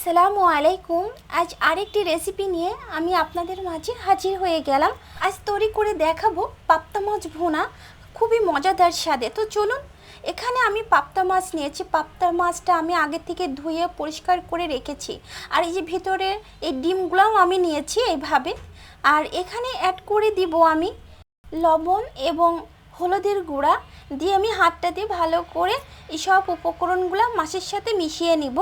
আসসালামু আলাইকুম। আজ আরেকটি রেসিপি নিয়ে আমি আপনাদের মাঝে হাজির হয়ে গেলাম। আজ তৈরি করে দেখাবো পাপ্তা মাছ ভুনা। খুবই মজাদার স্বাদে। তো চলুন, এখানে আমি পাপ্তা মাছ নিয়েছি। পাপ্তা মাছটা আমি আগে থেকে ধুয়ে পরিষ্কার করে রেখেছি। আর এই যে ভিতরের এই ডিমগুলোও আমি নিয়েছি এইভাবে। আর এখানে অ্যাড করে দিব আমি লবণ এবং হলুদের গুঁড়া। দিয়ে আমি হাতটা দিয়ে ভালো করে এই সব উপকরণগুলো মাছের সাথে মিশিয়ে নিব।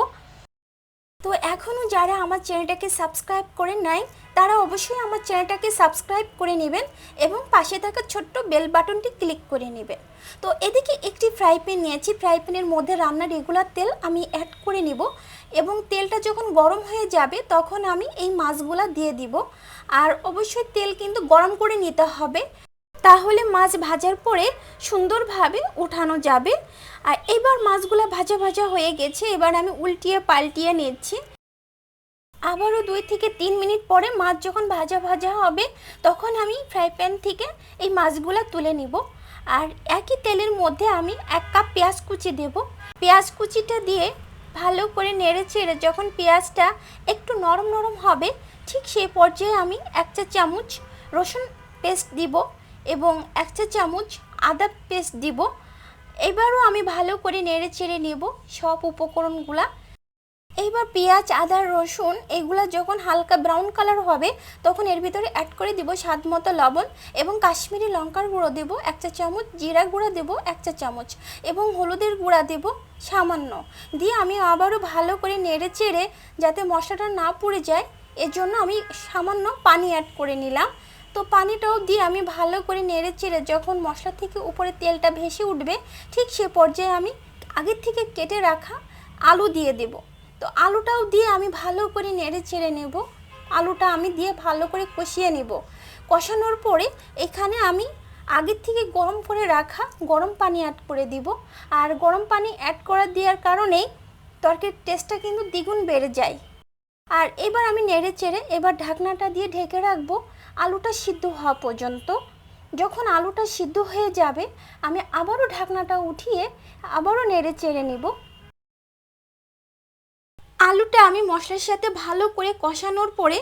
তো এখনও যারা আমার চ্যানেলটাকে সাবস্ক্রাইব করে নাই, তারা অবশ্যই আমার চ্যানেলটাকে সাবস্ক্রাইব করে নেবেন এবং পাশে থাকা ছোট্ট বেল বাটনটি ক্লিক করে নেবেন। তো এদিকে একটি ফ্রাই প্যান নিয়েছি, ফ্রাই প্যানের মধ্যে রান্নার রেগুলার তেল আমি অ্যাড করে নিব এবং তেলটা যখন গরম হয়ে যাবে তখন আমি এই মাছগুলা দিয়ে দিব। আর অবশ্যই তেল কিন্তু গরম করে নিতে হবে। তাহলে মাছ ভাজার পরে সুন্দরভাবে উঠানো যাবে। আর এবার মাছগুলো ভাজা ভাজা হয়ে গেছে, এবার আমি উল্টিয়ে পাল্টিয়ে নিচ্ছি। আবারও দুই থেকে তিন মিনিট পরে মাছ যখন ভাজা ভাজা হবে, তখন আমি ফ্রাই প্যান থেকে এই মাছগুলো তুলে নিব। আর একই তেলের মধ্যে আমি এক কাপ পেঁয়াজ কুচি দেব। পেঁয়াজ কুচিটা দিয়ে ভালো করে নেড়ে চেড়ে যখন পেঁয়াজটা একটু নরম নরম হবে, ঠিক সেই পর্যায়ে আমি এক চা চামচ রসুন পেস্ট দিব। এবং এক চা চামচ আদা পেস্ট দিব। এবারও আমি ভালো করে নেড়ে চেড়ে নেব সব উপকরণগুলা। এইবার পেঁয়াজ, আদা, রসুন, এগুলো যখন হালকা ব্রাউন কালার হবে, তখন এর ভিতরে অ্যাড করে দিব স্বাদ মতো লবণ এবং কাশ্মীরি লঙ্কার গুঁড়ো দেবো এক চা চামচ, জিরা গুঁড়া দেবো এক চা চামচ এবং হলুদের গুঁড়া দেব সামান্য। দিয়ে আমি আবারও ভালো করে নেড়ে চেড়ে যাতে মশলাটা না পুড়ে যায় এর জন্য আমি সামান্য পানি অ্যাড করে নিলাম। তো পানিটাও দিয়ে আমি ভালো করে নেড়ে চেড়ে যখন মশলা থেকে উপরে তেলটা ভেসে উঠবে, ঠিক সে পর্যায়ে আমি আগের থেকে কেটে রাখা আলু দিয়ে দেব। তো আলুটাও দিয়ে আমি ভালো করে নেড়ে চেড়ে নেব। আলুটা আমি দিয়ে ভালো করে কষিয়ে নেব। কষানোর পরে এখানে আমি আগের থেকে গরম করে রাখা গরম পানি অ্যাড করে দিব। আর গরম পানি অ্যাড করা দেওয়ার কারণেই তরকারির টেস্টটা কিন্তু দ্বিগুণ বেড়ে যায়। আর এবার আমি নেড়ে চেড়ে এবার ঢাকনাটা দিয়ে ঢেকে রাখব। আলুটা সিদ্ধ হওয়া পর্যন্ত, যখন আলুটা সিদ্ধ হয়ে যাবে, আমি আবারও ঢাকনাটা উঠিয়ে আবারও নেড়ে চেড়ে নিব। আলুটা আমি মশলার সাথে ভালো করে কষানোর পরে,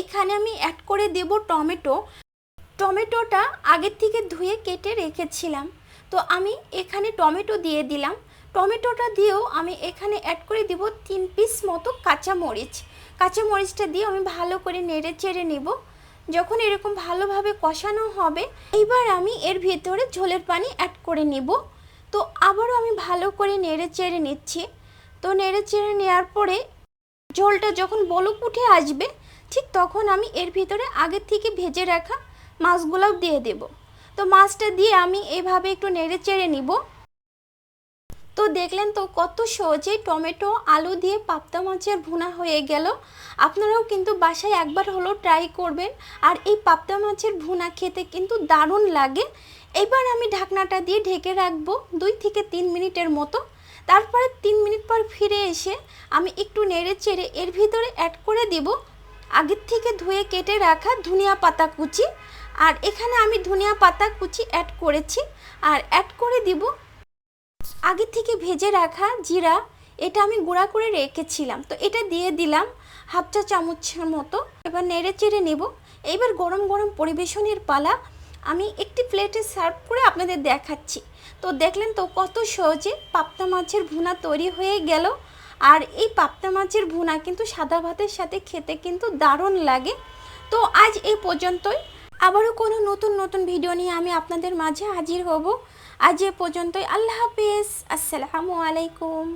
এখানে আমি অ্যাড করে দেব টমেটো। টমেটোটা আগের থেকে ধুয়ে কেটে রেখেছিলাম। তো আমি এখানে টমেটো দিয়ে দিলাম। টমেটোটা দিয়েও আমি এখানে অ্যাড করে দিব তিন পিস মতো কাঁচা মরিচ কাঁচা মরিচটা দিয়ে আমি ভালো করে নেড়ে চেড়ে নেব। যখন এরকম ভালোভাবে কষানো হবে, এইবার আমি এর ভেতরে ঝোলের পানি অ্যাড করে নেব। তো আবারও আমি ভালো করে নেড়ে চেড়ে নিচ্ছি। তো নেড়ে চেড়ে নেওয়ার পরে ঝোলটা যখন বলক উঠে আসবে, ঠিক তখন আমি এর ভিতরে আগের থেকে ভেজে রাখা মাছগুলোও দিয়ে দেব। তো মাছটা দিয়ে আমি এভাবে একটু নেড়ে চেড়ে নিব। তো দেখলেন তো কত সহজে টমেটো, আলু দিয়ে পাপ্তা মাছের ভুনা হয়ে গেল। আপনারাও কিন্তু বাসায় একবার হলেও ট্রাই করবেন। আর এই পাপ্তা মাছের ভুনা খেতে কিন্তু দারুণ লাগে। এবার আমি ঢাকনাটা দিয়ে ঢেকে রাখব দুই থেকে তিন মিনিটের মতো। তারপরে তিন মিনিট পর ফিরে এসে আমি একটু নেড়ে চেড়ে এর ভিতরে অ্যাড করে দিব। আগের থেকে ধুয়ে কেটে রাখা ধনিয়া পাতা কুচি। আর এখানে আমি ধনিয়া পাতা কুচি অ্যাড করেছি। আর অ্যাড করে দিব আগে থেকে ভেজে রাখা জিরা, এটা আমি গুঁড়া করে রেখেছিলাম। তো এটা দিয়ে দিলাম হাফ চা চামচের মতো। এবার নেড়ে চেড়ে নেব। এইবার গরম গরম পরিবেশনের পালা আমি একটি প্লেটে সার্ভ করে আপনাদের দেখাচ্ছি। তো দেখলেন তো কত সহজে পাপ্তা মাছের ভুনা তৈরি হয়ে গেল। আর এই পাপ্তা মাছের ভুনা কিন্তু সাদা ভাতের সাথে খেতে কিন্তু দারুণ লাগে। তো আজ এই পর্যন্তই। আবারও কোনো নতুন নতুন ভিডিও নিয়ে আমি আপনাদের মাঝে হাজির হব। আজ এ পর্যন্তই। আল্লাহ হাফিজ। আসসালামু আলাইকুম।